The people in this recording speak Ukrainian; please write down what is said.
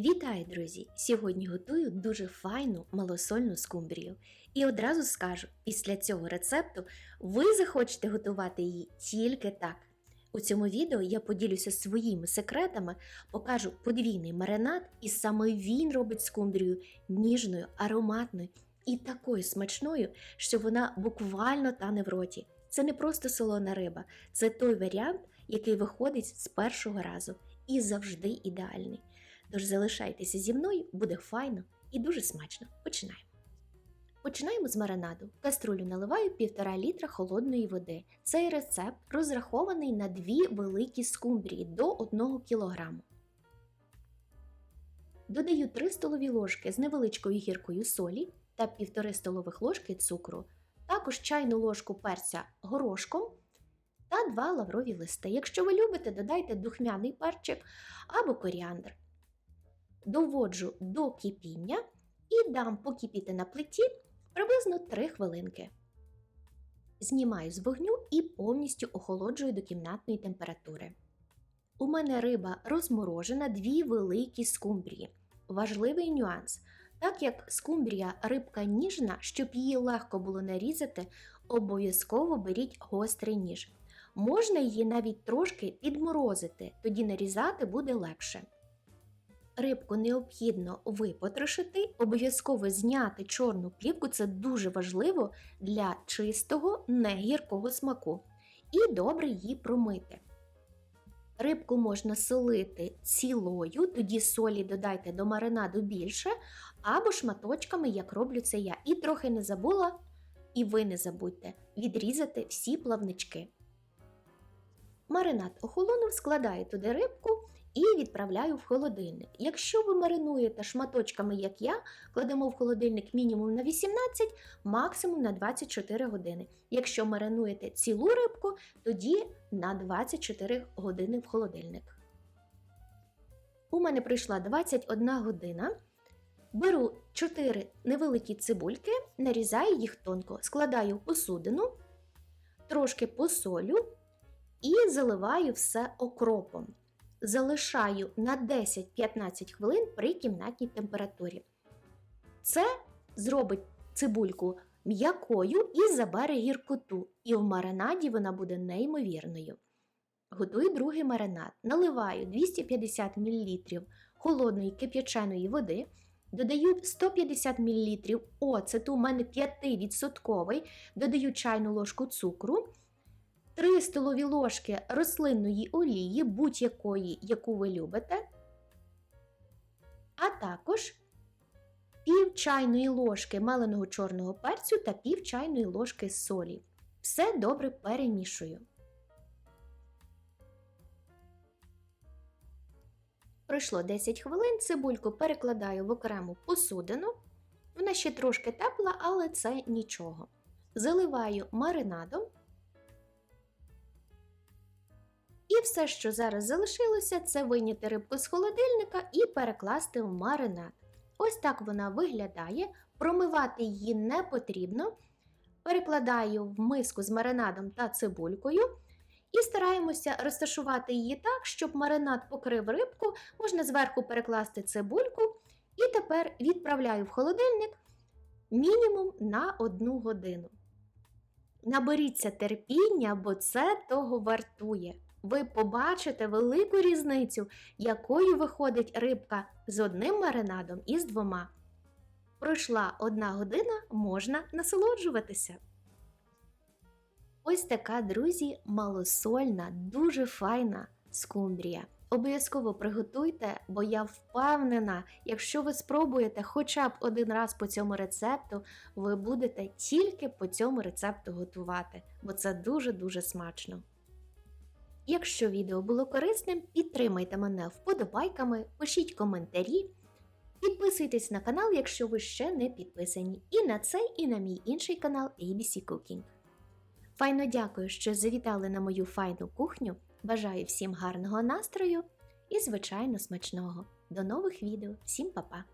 Вітаю, друзі! Сьогодні готую дуже файну малосольну скумбрію. І одразу скажу, після цього рецепту ви захочете готувати її тільки так. У цьому відео я поділюся своїми секретами, покажу подвійний маринад, і саме він робить скумбрію ніжною, ароматною і такою смачною, що вона буквально тане в роті. Це не просто солона риба, це той варіант, який виходить з першого разу і завжди ідеальний. Тож залишайтеся зі мною, буде файно і дуже смачно. Починаємо. Починаємо з маринаду. В каструлю наливаю 1,5 літра холодної води. Цей рецепт розрахований на дві великі скумбрії до 1 кг. Додаю 3 столові ложки з невеличкою гіркою солі та 1,5 столових ложки цукру, також чайну ложку перця горошком та 2 лаврові листи. Якщо ви любите, додайте духмяний перчик або коріандр доводжу до кипіння і дам покипіти на плиті приблизно 3 хвилинки. Знімаю з вогню і повністю охолоджую до кімнатної температури. У мене риба розморожена дві великі скумбрії. Важливий нюанс. Так як скумбрія рибка ніжна, щоб її легко було нарізати, обов'язково беріть гострий ніж. Можна її навіть трошки підморозити, тоді нарізати буде легше. Рибку необхідно випотрошити, обов'язково зняти чорну плівку, це дуже важливо для чистого, негіркого смаку. І добре її промити. Рибку можна солити цілою, тоді солі додайте до маринаду більше, або шматочками, як роблю це я. І трохи не забула, і ви не забудьте відрізати всі плавнички. Маринад охолонув, складаю туди рибку і відправляю в холодильник. Якщо ви маринуєте шматочками, як я, кладемо в холодильник мінімум на 18, максимум на 24 години. Якщо маринуєте цілу рибку, тоді на 24 години в холодильник. У мене прийшла 21 година. Беру 4 невеликі цибульки, нарізаю їх тонко, складаю в посудину, трошки посолю і заливаю все окропом залишаю на 10-15 хвилин при кімнатній температурі. Це зробить цибульку м'якою і забере гіркоту, і в маринаді вона буде неймовірною. Готую другий маринад. Наливаю 250 мл холодної кип'яченої води, додаю 150 мл оцету, у мене 5%, додаю чайну ложку цукру. 3 столові ложки рослинної олії, будь-якої, яку ви любите, а також пів чайної ложки маленого чорного перцю та пів чайної ложки солі. Все добре перемішую. Пройшло 10 хвилин, цибульку перекладаю в окрему посудину. Вона ще трошки тепла, але це нічого. Заливаю маринадом. І все, що зараз залишилося, це вийняти рибку з холодильника і перекласти в маринад. Ось так вона виглядає. Промивати її не потрібно. Перекладаю в миску з маринадом та цибулькою. І стараємося розташувати її так, щоб маринад покрив рибку, можна зверху перекласти цибульку. І тепер відправляю в холодильник мінімум на 1 годину. Наберіться терпіння, бо це того вартує ви побачите велику різницю, якою виходить рибка з одним маринадом і з двома. Пройшла одна година, можна насолоджуватися. Ось така, друзі, малосольна, дуже файна скумбрія. Обов'язково приготуйте, бо я впевнена, якщо ви спробуєте хоча б один раз по цьому рецепту, ви будете тільки по цьому рецепту готувати, бо це дуже-дуже смачно. Якщо відео було корисним, підтримайте мене вподобайками, пишіть коментарі, підписуйтесь на канал, якщо ви ще не підписані, і на цей, і на мій інший канал ABC Cooking. Файно дякую, що завітали на мою файну кухню. Бажаю всім гарного настрою і, звичайно, смачного. До нових відео. Всім па-па!